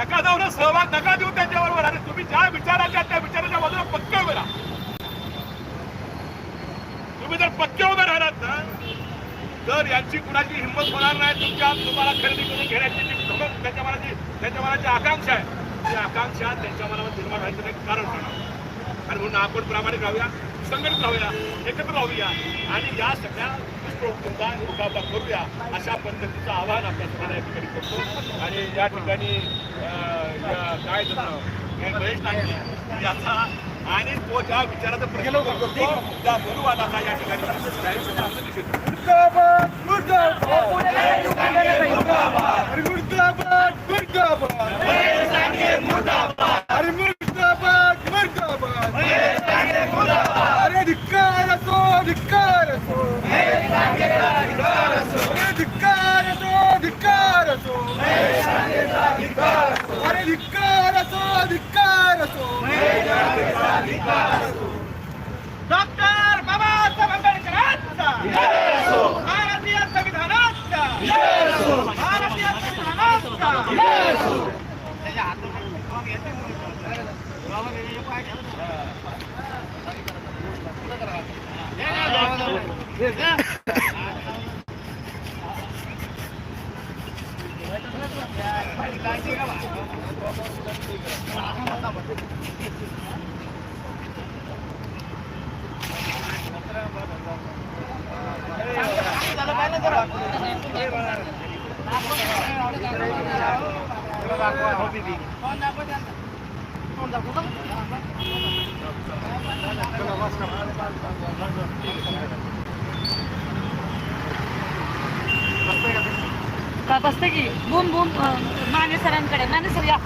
नका जाऊ ना सहभाग नका देऊ त्यांच्याबरोबर. अरे तुम्ही ज्या विचाराच्या त्या विचाराच्या बाजूला पक्के उभे राहा. तुम्ही जर पक्के उभे राहिलात ना तर यांची कुणाची हिंमत होणार नाही तुमच्या तुम्हाला खरेदी करून घेण्याची जी धमक त्यांच्या मनाची त्यांच्या मनाची आकांक्षा आहे. ती आकांक्षा त्यांच्या मनावर निर्माण व्हायचं नाही कारण होणार आणि म्हणून आपण प्रामाणिक राहूया. संघटित राहूया एकत्र राहूया आणि या सगळ्या दुष्प्रवृत्तींचा मुकाबला करूया अशा पद्धतीचं आवाहन आपल्या सगळ्यांना या ठिकाणी करतो. आणि या ठिकाणी काय झालं हे महेश नागरे याचा आणि तो ज्या विचाराचा प्रश्न करतो त्या मनुवादाचा या ठिकाणी निषेध आहे. मुर्दाबाद मुर्दाबाद अरे मुर्दाबाद मुर्दाबाद अरे मुर्दाबाद मुर्दाबाद अरे धिक्कार असो धिक्कार असो अरे धिक्कार असो धिक्कार असो अरे धिक्कार असो धिक्कार असो डॉक्टर बाबासाहेब आंबेडकरांचा भारतीय संविधानाचा. भारतीय संविधानाचा. Kalau bakwa hobi bing. Kau dapat yang, kau dapat apa? बसते की बूम बूम अं, माने सरांकडे माने सर या